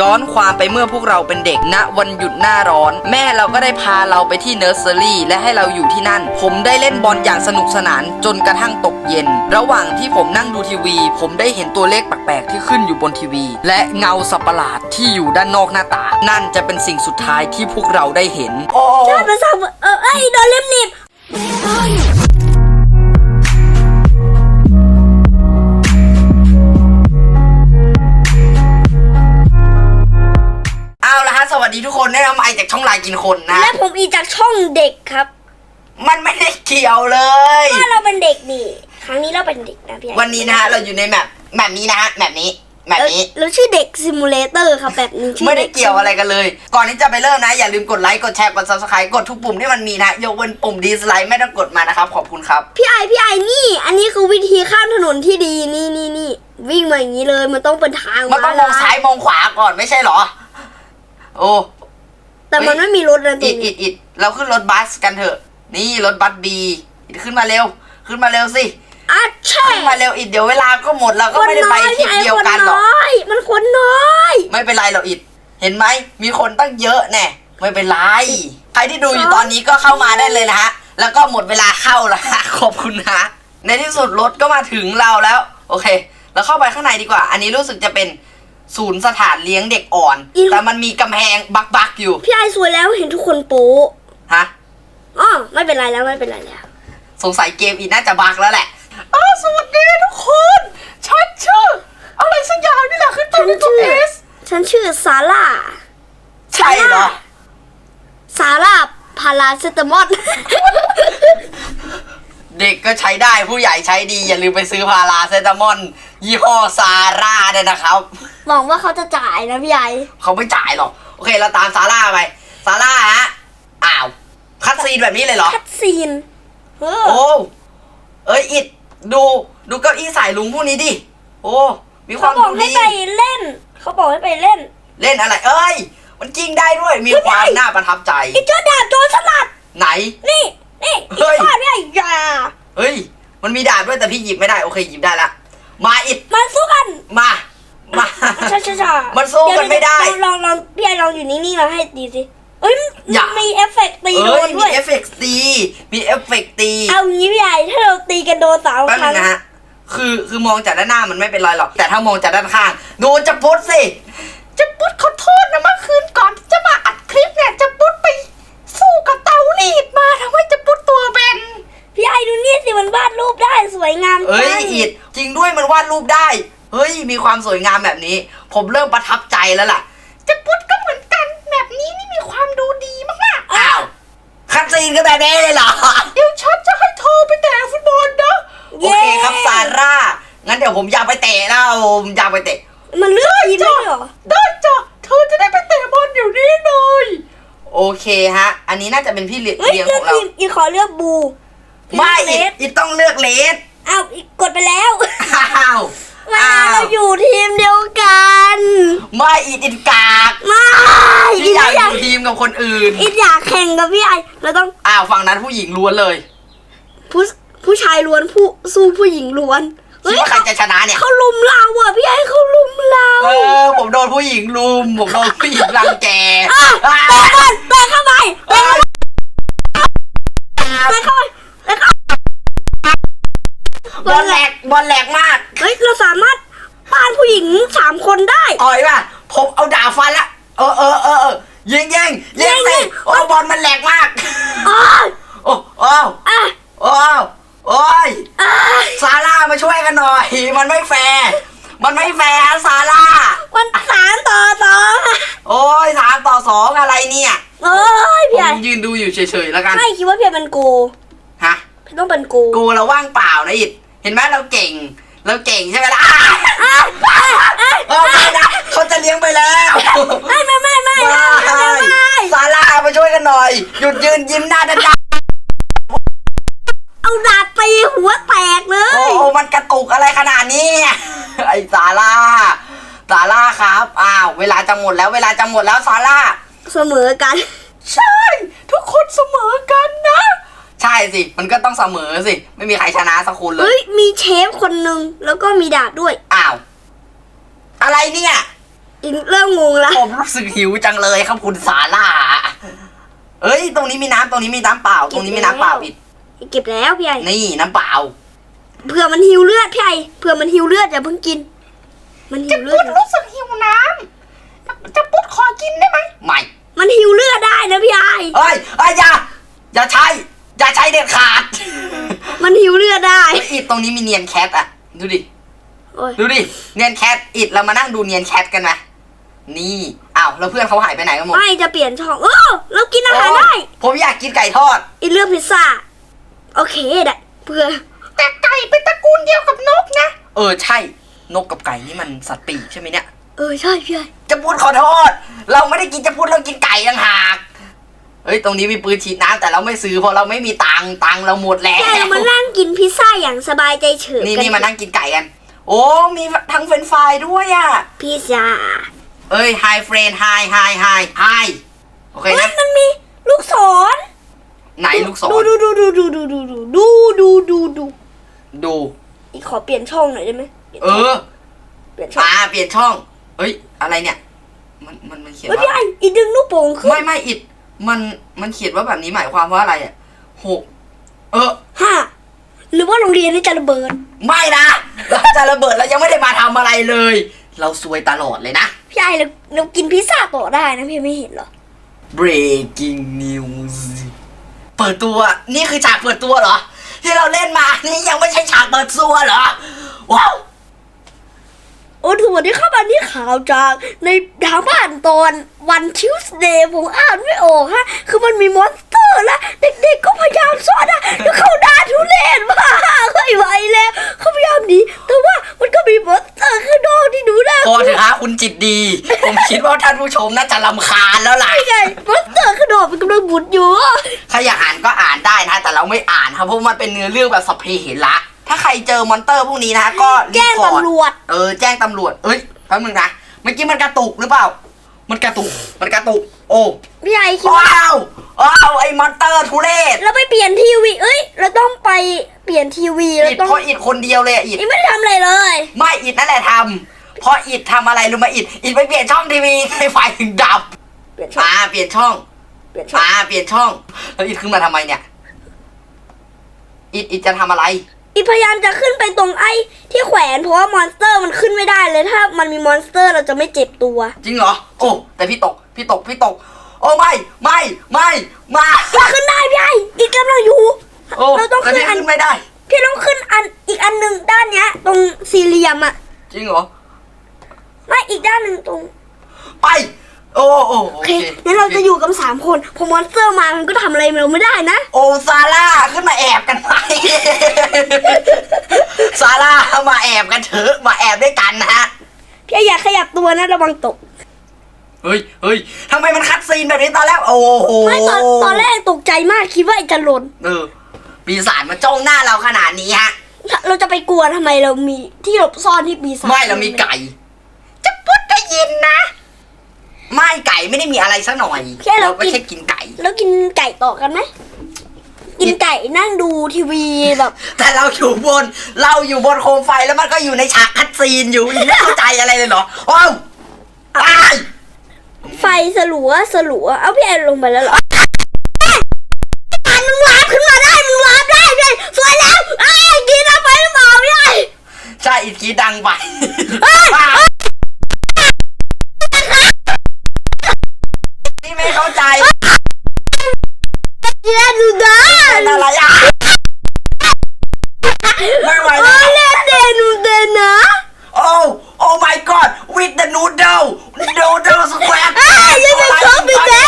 ย้อนความไปเมื่อพวกเราเป็นเด็กณวันหยุดหน้าร้อน แม่เราก็ได้พาเราไปที่เนอร์เซอรี่และให้เราอยู่ที่นั่น ผมได้เล่นบอลอย่างสนุกสนานจนกระทั่งตกเย็น ระหว่างที่ผมนั่งดูทีวี ผมได้เห็นตัวเลขแปลกๆที่ขึ้นอยู่บนทีวี และเงาสัตว์ประหลาดที่อยู่ด้านนอกหน้าต่างนั่นจะเป็นสิ่งสุดท้ายที่พวกเราได้เห็นโอ้ใช่ภาษาเออไอ้ยโดนเล่มหนีบ ดีทุกคนได้นำไอจากช่องไลน์กินคนนะ และผมอีจากช่องเด็กครับ มันไม่ได้เกี่ยวเลย ถ้าเราเป็นเด็กนี่ครั้งนี้เราเป็นเด็กนะพี่ไอ้วันนี้นะฮะเราอยู่ในแมปแมปนี้นะฮะแมปนี้แมปเรานี้ เราชื่อเด็กซิมูเลเตอร์ครับแบบนี้ชื่อไม่ได้เกี่ยวอะไรกันเลย ก่อนที่จะไปเริ่มนะ อย่าลืมกดไลค์กดแชร์กด subscribe กดทุกปุ่มที่มันมีนะยกเว้นปุ่มดีสไลด์ไม่ต้องกดมานะครับขอบคุณครับ พี่ไอพี่ไอนี่ อันนี้คือวิธีข้ามถนนที่ดีนี่นี่นี่วิ่งมาอย่างนี้เลยมันต้องเป็นทางมันต้องมองซ้ายมองขวาก่อนไม่ใช่เหรอ โอ้แต่มันไม่มีรถนะตรอิดงอินี้ดอิดเราขึ้นรถบัสกันเถอะ นี่รถบัสบีอิดขึ้นมาเร็ว ขึ้นมาเร็วสิ อะใช่ขึ้นมาเร็วอิดเดี๋ยวเวลาก็หมดเราก็ไม่ได้ไปทริปเดียวกันหรอกคนน้อยมันคนน้อย ไม่เป็นไรหรอกอิดเห็นไหมมีคนตั้งเยอะแน่ไม่เป็นไร ใครที่ดูอยู่ตอนนี้ก็เข้ามาได้เลยนะฮะ แล้วก็หมดเวลาเข้าแล้วฮะ ขอบคุณนะ ในที่สุดรถก็มาถึงเราแล้ว โอเค แล้วเข้าไปข้างในดีกว่า อันนี้รู้สึกจะเป็น ศูนย์สถานเลี้ยงเด็กอ่อนแต่มันมีกำแพงบักๆอยู่ พี่ไอสวยแล้วเห็นทุกคนโป๊ะฮะ อ๋อไม่เป็นไรแล้วไม่เป็นไรแล้ว สงสัยเกมอีกน่าจะบักแล้วแหละอ้าวสวัสดีทุกคนฉันชื่ออะไรสักอย่างนี่แหละขึ้นต้นด้วยตัวฉันชื่เออสฉันชื่อซาร่า ใช่เหรอ ซาร่าพาราเซตามอล เด็กก็ใช้ได้ผู้ใหญ่ใช้ดี อย่าลืมไปซื้อพาราเซตามอลยี่ห้อซาร่าด้วยนะครับ หวังว่าเขาจะจ่ายนะพี่ไอเขาไม่จ่ายหรอก โอเคเราตามซาร่าไปซาร่าฮะอ้าวคัดซีนแบบนี้เลยเหรอ คัดซีนเออโอ้เอ้ยอิดดูดูเก้าอี้สายลุงพวกนี้ดิโอ้มีคเขาวามบอกดูให้ดีไปเล่น เขาบอกให้ไปเล่นเล่นอะไร เอ้ย มันจริงได้ด้วยมีความน่าประทับใจ ไอ้เจ้าดาบโจรสลัด ไหน นี่ นี่เฮ้อีย ฟาดพี่ไอ้ยาเฮ้ย มันมีดาบด้วยแต่พี่หยิบไม่ได้ โอเคหยิบได้ละ มาอิดมาสู้กันมา มา ช้าช้าช้ามันสู้กันไม่ได้เยวลองลองพี่ไอ้ลองอยู่นิ่งๆแล้วให้ตีสิเอ้ยอย่ามีเอฟเฟกต์ตีโดเอ้ยนมีด้วย เอฟเฟกต์ตี มีเอฟเฟกต์ตี เอางี้พี่ไอ้ถ้าเราตีกันโดนสามแป๊บคนึรั้งงนะฮะ คือ คือมองจากด้านหน้ามันไม่เป็นไรหรอก แต่ถ้ามองจากด้านข้าง โดนจะปุ๊ดสิ เอ้ยจังอิดจริงด้วยมันวาดรูปได้ เฮ้ย มีความสวยงามแบบนี้ ผมเริ่มประทับใจแล้วล่ะ จะปุ๊ดก็เหมือนกันแบบนี้นี่มีความดูดีมากๆอ้าวคัดซีนกันแต่เด้เลยเหรอ เดี๋ยวฉันจะให้เธอไปเตะฟุตบอลนะโอเคครับซาร่า งั้นเดี๋ยวผมอยากไปเตะแล้วผมอยากไปเตะ มันเลือกทีมได้ด้วยเหรอ ได้จ้ะเธอจะได้ไปเตะบอลอยู่นี่เลย โอเคฮะ อันนี้น่าจะเป็นพี่เลี้ยงเฮ้ยเลี้ยงเลืขอกองเราทีมอีขอเลือกบู ไม่เลอีกสอีกต้องเลือกเลส อ้าวอีกกดไปแล้วอ้าวมาอ้าวเราอยู่ทีมเดียวกัน ไม่อีกอินกากไม่ที่อีอยากอยากอยู่ทีมกับคนอื่นอีอยากแข่งกับพี่ไอเราต้องอ้าวฝั่งนั้นผู้หญิงล้วนเลยผู้ผู้ชายล้วนผู้สู้ผู้หญิงล้วนคิดว่าใครจะชนะเนี่ย เขาลุมเราอะพี่ไอเขาลุมเราเออผมโดนผู้หญิงลุม ผมโดนผู้หญิงรังแกอะอ้าเตะวบอลเตะเข้าไปเตะเข้าไปเตะเข้าไปเตะเข้าไป บอลแหลกบอลแหลกมากเฮ้ยเราสามารถป้านผู้หญิงสามคนได้อ่อยป่ะผมเอาดาบฟันละเออเออเออเออยิงยิงยิงยิสิงโอ้บอลมันแหลกมากอ้าวโอ้โอ้อะโอ้โอ้ยอะซาร่ามาช่วยกันหน่อย มันไม่แฟร์มันไม่แฟร์ซาร่ามันสามต่อสองอะโอ้ยสามต่อสองอะไรเนี่ยเอ้ยผพี่ไอมยืนดูอยู่เฉยๆแล้วกันไม่คิดว่าพี่ไอเป็นโกฮะพี่ต้องเป็นโกกูเราว่างเปล่านะอิด เห็นไหมเราเก่ง เราเก่งใช่ไหมล่ะอ้าอ่ไม่นะเขาจะเลี้ยงไปแล้วไม่ไม่ไม่ไม่ไม่ไม่ซาร่ามาช่วยกันหน่อย หยุดยืนยิ้มหน้าด้านเอาดาบตีหัวแตกเลๆโอ้ มันกระตุกอะไรขนาดนี้เนี่ยไอ้ซาร่าซาร่าครับ อ้าว เวลาจะหมดแล้ว เวลาจะหมดแล้วซาร่า เสมอกัน ใช่ ทุกคนเสมอกันนะ ใช่สิ มันก็ต้องเสมอสิ ไม่มีใครชนะสักคนเลเฮ้ย ยมีเชฟคนหนึ่งแล้วก็มีดาบด้วย อ้าว อะไรเนี่ย อินเริ่มงงละผมรู้สึกหิวจังเลยครับคุณสาล่าเอ้ย ตรงนี้มีน้ำตรงนี้มีน้ำเปล่า ตรงนี้มีน้ำเปล่าอิดเก็บแล้วพี่ไอนี่น้ำเปล่า เผื่อมันหิวเลือดพี่ไอเผื่อมันหิวเลือดอย่าเพิ่งกิน มันหิวเลือดรู้สึกหิวน้ำจะปุ๊ดขอกินได้ไหมไม่ มันหิวเลือดได้นะพี่ไอเอ้ยเอ้ยอย่า อย่าใช้ อย่าใช้เด็ดขาดมันหิวเลือดได้เฮ้ยอิดตรงนี้มีเนียนแคทอะดูดิ โอ้ยดูดิ เนียนแคทอิดเรามานั่งดูเนียนแคทกันไหมนี่อ้าวแล้วเพื่อนเขาหายไปไหนกันหมดไม่จะเปลี่ยนช่องเออเรากินอาหารได้ผมอยากกินไก่ทอดอินเลือกพิซซ่า โอเคได้เพื่อ แต่ไก่เป็นตระกูลเดียวกับนกนะ เออใช่ นกกับไก่นี่มันสัตว์ปีกใช่ไหมเนี่ย เออใช่พี่ไอจะพูดขอโทษ เราไม่ได้กินจะพูดเรากินไก่ต่างหาก เฮ้ยตรงนี้มีปืนฉีดน้ำแต่เราไม่ซื้อเพราะเราไม่มีตังค์ตังค์เราหมดแล้วพี่ไอเรามานั่งกินพิซซ่าอย่างสบายใจเฉิบนี่กันี่มานั่งกินไก่กัน โอ้มีทั้งเฟรนช์ฟรายด้วยอะพิซซ่าเอ้ย hi friend hi hi hi hi โอเคเฮ้ยนะมันมีลูกศรไหนลูกศรดูดูดูดูดูดูดูดูดูดูดูดูอีกขอเปลี่ยนช่องหน่อยได้ไหมปลี่ยนเอช่งอเปลี่ยนช่องอ่าเปลี่ยนช่อง เอ้ยอะไรเนี่ย มันมันมันเขียนเฮ้ยพี่ว่าไออีดึงลูกโป่งขึ้นไม่ไม่อิด มันมันเขียนว่าแบบนี้หมายความว่าอะไรอะหกเออห้าหรือว่าโรงเรียนนี่จะระเบิด ไม่นะเราจะระเบิดแล้วยังไม่ได้มาทำอะไรเลย เราซวยตลอดเลยนะ พี่ไอเราเรากินพิซซ่าต่อได้นะพี่ไม่เห็นเหรอ breaking news เปิดตัว นี่คือฉากเปิดตัวเหรอ ที่เราเล่นมา นี่ยังไม่ใช่ฉากเปิดตัวเหรอ ว้าว โอ้สวัสดีครับอันนี้ข่าวจากในทางบ้านตอนวันทิวส์เดย์ผมอ่านไม่ออกฮะ คือมันมีมอนสเตอร์แล้วเด็กๆก็พยายามซ่อนนะแล้วเขาด่าทุเรศมากไม่ไหวแล้ว เขาพยายามหนีแต่ว่ามันก็มีมอนสเตอร์ข้างนอกที่ดูน่าพอเถอะฮะคุณจิตดี ผมคิดว่าท่านผู้ชมน่าจะลำคาญแล้วล่ะ ไงมอนสเตอร์ข้างนอกมันกำลังบุดอยู่ใครอยากอ่านก็อ่านได้นะ แต่เราไม่อ่านครับเพราะมันเป็นเนื้อเรื่องแบบสพเพเหระ ถ้าใครเจอมอนเตอร์พวกนี้นะก็รีแจ้งพอร์ตตำรวจ เออแจ้งตำรวจเอ้ยแป๊บนึงนะเมื่อกี้มันกระตุกหรือเปล่า มันกระตุกมันกระตุก โอ้พี่ไอคิดว่าว้าวว้าวไอ้มอนเตอร์ทุเรศเราไปเปลี่ยนทีวี เอ้ย เราต้องไปเปลี่ยนทีวีเราอิดต้องเพราะอิดคนเดียวเลยอะอิด นี่ไม่ได้ทำอะไรเลย ไม่อิดนั่นแหละทำเพราะอิดทำอะไรรู้ไหมอิดอิดไปเปลี่ยนช่องทีวีให้ไฟถึงดับเปลี่ยนช่องอ่าเปลี่ยนช่องเปลี่ยนช่องอ่าเปลี่ยนช่องแล้วอิดขึ้นมาทำไมเนี่ย อิดอิดจะทำอะไร อีพยายามจะขึ้นไปตรงไอ้ที่แขวนเพราะว่ามอนสเตอร์มันขึ้นไม่ได้เลยถ้ามันมีมอนสเตอร์เราจะไม่เจ็บตัว จริงเหรอ โอ้ แต่พี่ตก พี่ตก พี่ตก โอ้ไม่ ไม่ ไม่ไมาเราขึ้นได้พี่ไออีกกำลังอยู่ โอ้เราต้องแต่ขึ้นพี่อันขึ้นไม่ได้ พี่ต้องขึ้นอันอีกอันหนึ่งด้านเนี้ย ตรงสี่เหลี่ยมอะจริงเหรอ ไม่อีกด้านหนึ่งตรง ไป โอ้โอ้โอโอเคเคงั้นเราจะอยู่กันสามคนพอมอนสเตอร์มามันก็ทำอะไรเราไม่ได้นะโอ้ซาร่าขึ้นมาแอบกันไปซาร่ามาแอบกันเถอะมาแอบด้วยกันนะฮะ พี่ไออย่าขยับตัวนะระวังตกเฮ้ยเฮ้ยทำไมมันคัดซีนแบบนี้ตอนแรก โอ้โหไม่ตอนตอนแรกตกใจมากคิดว่าไอจะหล่นเออปีศาจมาจ้องหน้าเราขนาดนี้ฮะเราจะไปกลัวทำไมเรามีที่หลบซ่อนที่ปีศาจไม่เรามีไก่ จะพุดได้ยินนะ ไม่ไก่ไม่ได้มีอะไรซะหน่อยเราไม่ใช่กินไก่ แล้วกินไก่ต่อกันไหมกินไก่นั่งดูทีวีแบบแต่เราอยู่บน เราอยู่บนโคมไฟแล้วมันก็อยู่ในฉากคัดซีนอยู่อีกไม่เข้าใจอะไรเลยเหรอว้าวตายไฟสลัวสลัวเอาพี่แอนลงไปแล้วเหรอมึงวาบขึ้นมาได้มึงวาบได้เลยสวยแล้วไอ้ยกินเอาไปหรือเปล่าพี่ไอ้ใช่อีกทีดังไป เข้าใจเจ๊ดูได้เป็นอะไรอะไม่ไหวโอ้แล้ว เล่นเดนูเดนนะ โอ้ oh my god with the noodle noodle square ไอ้ยยังจะชอบไปเจ๊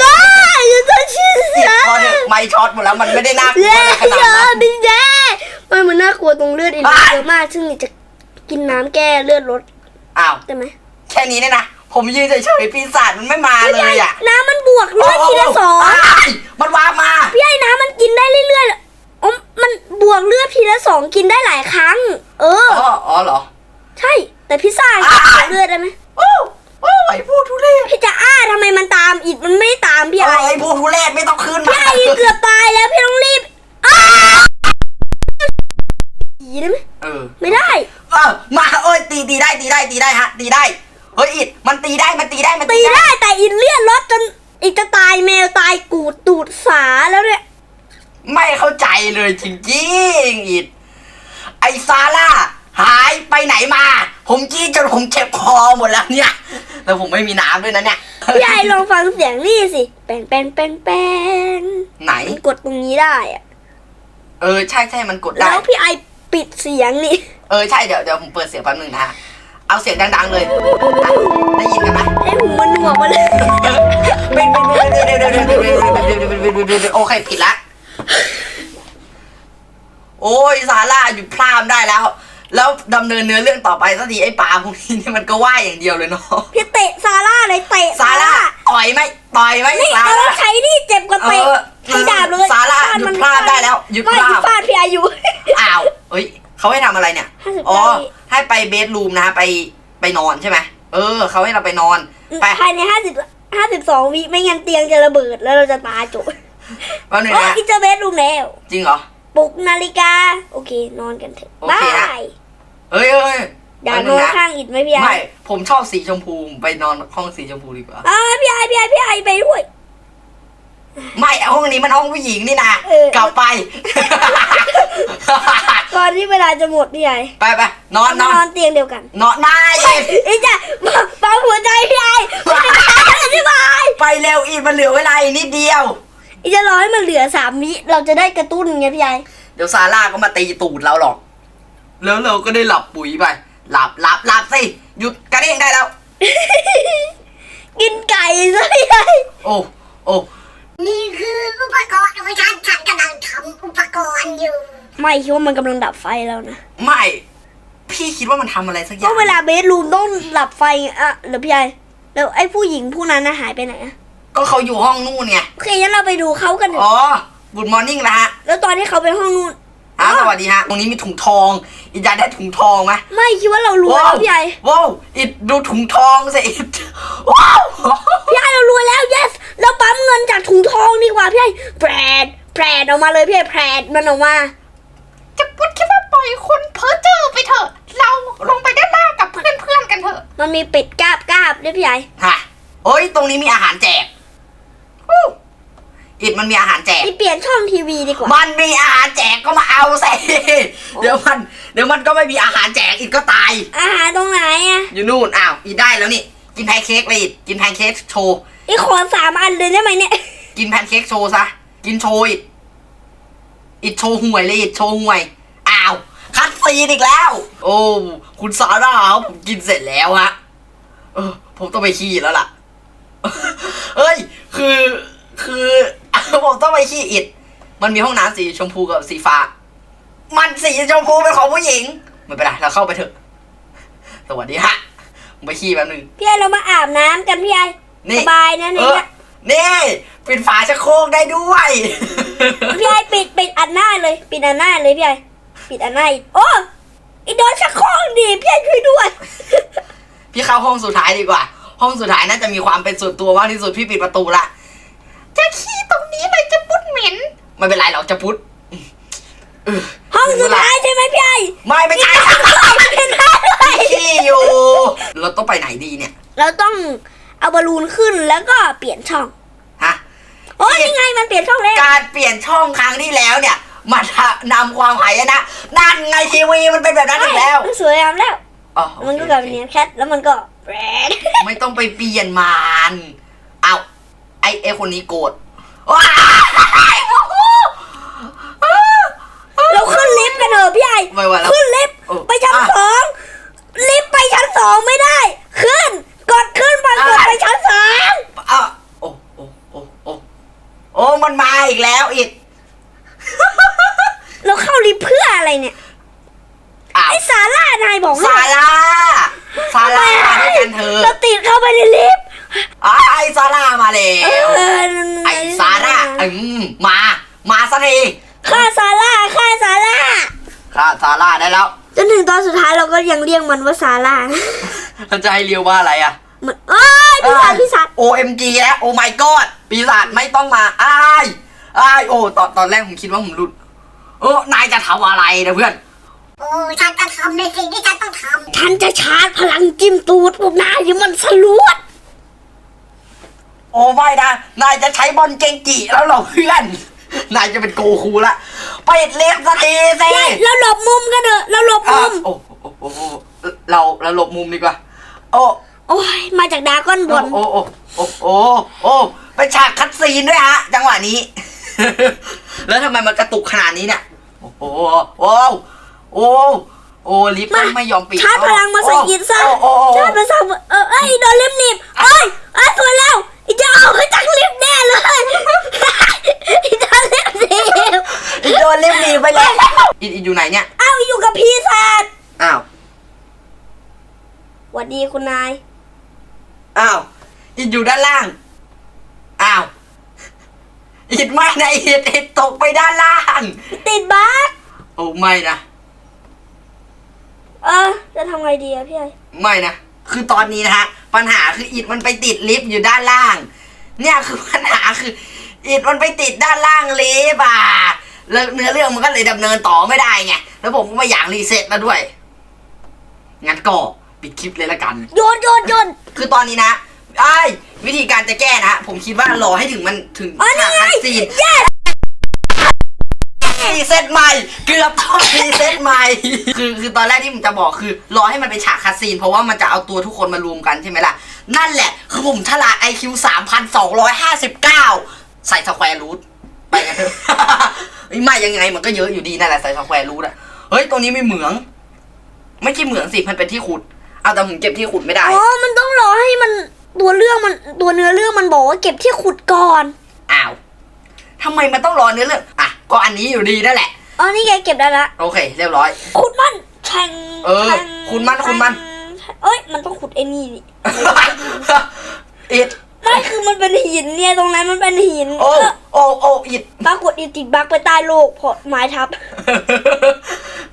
ได้ยังจะชื่อเสียพอเถอะไม่ช็อตหมดแล้วมันไม่ได้น่ากลัวเย้อะไรขนาดเยนั้อะนดิเจ๊ไม่มันน่ากลัวตรงเลือดอีกอ้ายเยอะมาก ซึ่งนี่จะกินน้ำแก้เลือดลดอ้าวได้ไหมแค่นี้เนี่ยนะ ผมยืนเฉยๆปีศาจมันไม่มาเลยอะน้ำมันบวกเลือดทีละสองโโอ้ยมันวามา พี่ไอ้น้ำมันกินได้เรื่อยๆเลยอ๋อมันบวกเลือดทีละสองกินได้หลายครั้ง เออ อ๋ออ๋อเหรอ ใช่ แต่พิซซ่าอ้ายบวกเลือดได้ไหมโอ้โอ้ไอ้พวกทุเรศพี่จะอ้าทำไมมันตามอีกมันไม่ได้ตามพี่เอไอ้อไอ้พวกทุเรศไม่ต้องขึ้นมาพี่ไอ้เกือบตายแล้วพี่ต้องรีบอ้าผีได้ไหมเออ ไม่ได้ เออมาเอ้ยตีตีได้ตีได้ตีได้ฮะตีได้ เฮ้ยอิดมันตีได้มันตีได้มันตีได้แต่อินเลียนรถจนอีกจะตายแมวตายกูดตูดสาแล้วเนี่ย ไม่เข้าใจเลยจริงๆอิดไอซาร่าหายไปไหนมา ผมจี้จนผมเจ็บคอหมดแล้วเนี่ยแล้วผมไม่มีน้ำด้วยนะเนี่ยพี่ไอลองฟังเสียงนี่สิ แป้งแป้งแป้งแป้งไหน มันกดตรงนี้ได้อะเออใช่ใช่มันกดได้ แล้วพี่ไอปิดเสียงนี่ เออใช่เดี๋ยวเดี๋ยวผมเปิดเสียงแป๊บนึงนะฮะ เอาเสียงดังๆเลยอะได้ยินกันไหมให้หูมันหนวกมาเลยเป็นเป็นเป็นโอเคผิดละโอ้ยซาร่าหยุดพลามได้แล้ว แล้วดำเนินเนื้อเรื่องต่อไปสักทีไอ้ปลาพวกนี้นี่มันก็ว่ายอย่างเดียวเลยเนาะพี่เตะซาร่าเลยเตะซาร่าต่อยไหมต่อยไหมนี่ซาเอาร่าใช้นี่เจ็บกว่าเตะเออใช้ดาบเลยซาร่าฟดหยุมัดนพลาดได้แล้วหยุดไม่พลาหยุดดฟาดพี่ไออยู่อ้าวเอ้ย เขาให้ทำอะไรเนี่ย50อ๋อได้ให้ไปเบดรูมนะฮะ ไปไปนอนใช่ไหม เออ เขาให้เราไปนอน ไปภายในห้าสิบห้าสิบสองวิไม่งั้นเตียงจะระเบิดแล้วเราจะตายจบแป๊บนึงโอ้นะยเจอเบสรูมแล้ว จริงเหรอ ปลุกนาฬิกา โอเคนอนกันเถอะโอเคบานะ ยเอ้ยเอ้ยอยากแป๊บนนึอนนะ ข้างอิดไหมพี่ไอไม่ ผมชอบสีชมพู ไปนอนห้องสีชมพูดีกว่า อ่าพี่ไอพี่ไอพี่ไอไปด้วย ไม่ห้องนี้มันห้องผู้หญิงนี่นะเออ กลับไป ก่อนที่เวลาจะหมดพี่ไอไปไปนอนนนอนอนเตียงเดียวกันนอนไม่ไอ้จ้ะปั๊มหัวใจพี่ไอพี่ไอไปเร็วอีกมันเหลือเวลาอีกนิดเดียว ไอ้จะรอให้มันเหลือสามวิเราจะได้กระตุ้นไงพี่ไอเดี๋ยวซาร่าก็มาตีตูดเราหรอก แล้วเราก็ได้หลับปุ๋ยไป หลับหลับหลับสิหยุดกระเด้งได้แล้ว กินไก่ซะพี่ไอโอ้โอ้ นี่คืออุปกรณ์ของฉันฉันกำลังทำอุปกรณ์อยู่ ไม่คิดว่ามันกำลังดับไฟแล้วนะไม่ พี่คิดว่ามันทำอะไรสักอก็ย่างเวลาเบสรูมต้องดับไฟอะเหรือพี่ไอแล้วไอ้ผู้หญิงผู้นั้นน่ะหายไปไหนอะก็เขาอยู่ห้องนู่นไงโอเคงั้นเราไปดูเขากันเถอะอ๋อบุญมอร์นิ่งนะฮะแล้วตอนที่เขาไปห้องนู่นฮะสวัสดีฮะ ตรงนี้มีถุงทองอีจาได้ถุงทองไหมไม่คิดว่าเรารวยแล้วพี่ไอว้าวอิดดูถุงทองสิอิดว้าวพี่ไอเรารวยแล้ว yes เราปั๊มเงินจากถุงทองดีกว่าพี่ไอแปรดแปรดออกมาเลยพี่ไอแปรดมันออกมาจะพูดแค่ว่าปล่อยคนเพ้อเจ้อไปเถอะ เราลงไปด้านล่างกับเพื่อนๆกันเถอะมันมีเป็ดกาบกาบด้วยพี่ไอฮะโอ้ยตรงนี้มีอาหารแจกอู้อิดมันมีอาหารแจกพี่เปลี่ยนช่องทีวีดีกว่า มันมีอาหารแจกก็มาเอาสิเดี๋ยวมัน เดี๋ยวมันก็ไม่มีอาหารแจกอิดก็ตาย อาหารตรงไหนอะอยู่นู่นอ้าวอิดได้แล้วนี่ กินแพนเค้กเลยอิดกินแพนเค้กโชว์ อีกขอสามอันเลยได้ไหมเนี่ย กินแพนเค้กโชว์ซะ กินโชว์อิดอิดโชว์ห่วยเลยอิดโชว์ห่วย อ้าว คัดซีนอีกแล้ว โอ้ คุณซาร่าครับผมกินเสร็จแล้วฮะ เออ ผมต้องไปขี้แล้วล่ะเฮ้ย คือ คือ ผมต้องไปขี้อิด มันมีห้องน้ำสีชมพูกับสีฟ้า มันสีชมพูเป็นของผู้หญิง ไม่เป็นไร เราเข้าไปเถอะ สวัสดีฮะผมไปขี้แป๊บนึง พี่ไอเรามาอาบน้ำกันพี่ไอ นี่สบายนะเอเนี่อยนี่ปิดฝาชักโครกได้ด้วย พี่ไอปิดปิดอันหน้าเลย ปิดอันหน้าเลยพี่ไอปิดอันหน้าอีกโอ้อีโดนชักโครกดิพี่ไอช่วยด้วย พี่เข้าห้องสุดท้ายดีกว่า ห้องสุดท้ายน่าจะมีความเป็นส่วนตัวมากที่สุดพี่ปิดประตูละจะขี้ตรงนี้เลยจะพุดเหม็นไม่เป็นไรเราจะพุทธเออห้องสุดท้ายใช่ไหมพี่ไอไม่ไม่ใช่เป็นได้ด้วยขี้อยู่เราต้องไปไหนดีเนี่ย เราต้อง เอาบอลลูนขึ้นแล้วก็เปลี่ยนช่องฮะโอ้ยนี่ไงมันเปลี่ยนช่องแล้วการเปลี่ยนช่องครั้งที่แล้วเนี่ย มันนำความหายนะนั่นไงทีวีมันเป็นแบบนั้นอีกแล้วมันสวยงามแล้วอ๋อโอเคมันก็กลายเป็นเนี้ยแคทแล้วมันก็แบรดไม่ต้องไปเปลี่ยนมันเอาไอไอคนนี้โกรธว้ายเราขึ้นลิฟต์กันเถอะพี่ไอไม่ไหวแล้วขึ้นลิฟต์เออไปชั้นอะสองลิฟต์ไปชั้นสองไม่ได้ ขึ้น กดขึ้นไปกดอะไปชั้นสองอะโอ้โอ้โอ้โอ้โอ้มันมาอีกแล้วอิดเราเข้าลิฟต์เพื่ออะไรเนี่ย อ้าวไอ้ซาร่านายบอกซาว่าร่าซาร่ามาด้วยกันเถอะเราติดเข้าไปในลิฟต์อะไอซาร่ามาแล้วเออไอซาร่าอืมมา มาสักทีฆ่าซาร่าฆ่าซาร่า ค่ะซาร่าได้แล้ว จนถึงตอนสุดท้ายเราก็ยังเรียกมันว่าซาร่า เราจะให้เรียกว่าอะไรอะเหมือนเอ้ยพี่สัตว์พี่สัตว์ OMG แล้วโอ้ my god ปีศาจไม่ต้องมาอ้ายอ้ายโอ้ตอนตอนแรกผมคิดว่าผมหลุดเออนายจะทำอะไรนะเพื่อน โอ้ฉันจะทำในสิ่งที่ฉันต้องทฉันจะชาร์จพลังจิ้มตูดพวกนายที่มันสลวด โอ้ไม่นะ นายจะใช้บอลเกงจิแล้วเหรอเพื่อน นายจะเป็นโกคูละไปดเล็บสักทีสิเราหลบมุมกันเถอะเราหลบอะมุม โอ้โอ้โอ้โอ้เราเราหลบมุมดีกว่า โอ้โอ้ยมาจากดราก้อนบโอ้นโอ้โอ้โอ้โอ้โอ้ไปฉากคัดซีนด้วยฮะ จังหวะนี้ แล้วทำไมมันกระตุกขนาดนี้เนี่ย โอ้โหโอ้โอ้โอ้ลิฟต์มาไม่ยอมปิดชาร์จพลังมาใส่อินซะโอ้โอ้โอ้ชาร์จพลังเออไอ้ยโดนลิฟต์หนีบเอ้ยเอ้ยสวยแล้วอีจะเอาขึ้นจากลิฟต์แน่เลยอีโดนลิฟต์หนีบอีโดนลิฟต์หนีไปแล้วอีอีอยู่ไหนเนี่ยเอ้าอยู่กับพี่ศาสตร์อ้าวห วัดดีคุณนาย อ้าวอีอยู่ด้านล่าง อ้าวอิดไม่นะอิดอิดตกไปด้านล่าง ติดบั๊กโอ้ไม่นะ เออ จะทำไงดีอะพี่ไอไม่นะ คือตอนนี้นะฮะ ปัญหาคืออิดมันไปติดลิฟต์อยู่ด้านล่าง เนี่ยคือปัญหาคืออิดมันไปติดด้านล่างลิฟต์อะแล้วเนื้อเรื่องมันก็เลยดำเนินต่อไม่ได้ไง แล้วผมก็ไม่อยากรีเซ็ตแล้วด้วย งั้นก็ ปิดคลิปเลยละกัน โยนโยนโยนคือตอนนี้นะไอ้ยวิธีการจะแก้นะ ผมคิดว่ารอให้ถึงมันถึงอ๋อนี่ไง ฉากคัดซีน yes รีเซ็ตใหม่ เกือบต้องรีเซ็ตใหม่ คือคือตอนแรกที่ผมจะบอกคือ รอให้มันเป็นฉากคัดซีน เพราะว่ามันจะเอาตัวทุกคนมารวมกันใช่ไหมล่ะ นั่นแหละ คือผมฉลาด IQ 3,259 ใส่สแควร์รูทไปกันเถอะเฮ้ยไม่ยังไงมันก็เยอะอยู่ดีนั่นแหละใส่สแควร์รูทอะเฮ้ยตรงนี้ไม่เหมือง ไม่ใช่เหมืองสิ มันเป็นที่ขุด เอาแต่ผมเก็บที่ขุดไม่ได้ อ๋อ มันต้องรอให้มันตัวเรื่องมันตัวเนื้อเรื่องมันบอกว่าเก็บที่ขุดก่อน อ้าวทำไมมันต้องรอเนื้อเรื่อง อะ ก็อันนี้อยู่ดีนั่นแหละ อ๋อ นี่ไงเก็บได้ละ โอเค เรียบร้อย ขุดมันแทงเออแทงขุดมันขุดมัน แทงเอ้ย มันต้องขุดไอ้นี่นี่อิดไม่คือมันเป็นหินเนี่ยตรงนั้นมันเป็นหินโอ้เออโอ้โอ้อิด ปรากฏอีติดบักไปใต้โลกเพราะไม้ทับ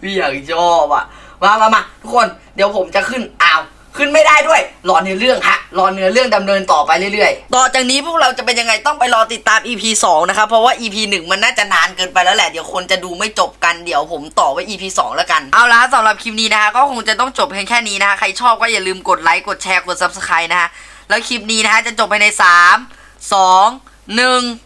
พี่อยากชอบอะ มามามาทุกคนเดี๋ยวผมจะขึ้นอ้าวขึ้นไม่ได้ด้วย รอเนื้อเรื่องฮะ รอเนื้อเรื่องดำเนินต่อไปเรื่อยๆ ต่อจากนี้พวกเราจะเป็นยังไงต้องไปรอติดตาม EP 2 นะครับ เพราะว่า EP 1 มันน่าจะนานเกินไปแล้วแหละ เดี๋ยวคนจะดูไม่จบกัน เดี๋ยวผมต่อไว้ EP 2 แล้วกัน เอาละสำหรับคลิปนี้นะคะก็คงจะต้องจบเพียงแค่นี้นะคะ ใครชอบก็อย่าลืมกดไลค์ กดแชร์ กด Subscribe นะคะแล้วคลิปนี้นะคะจะจบไปใน 3 2 1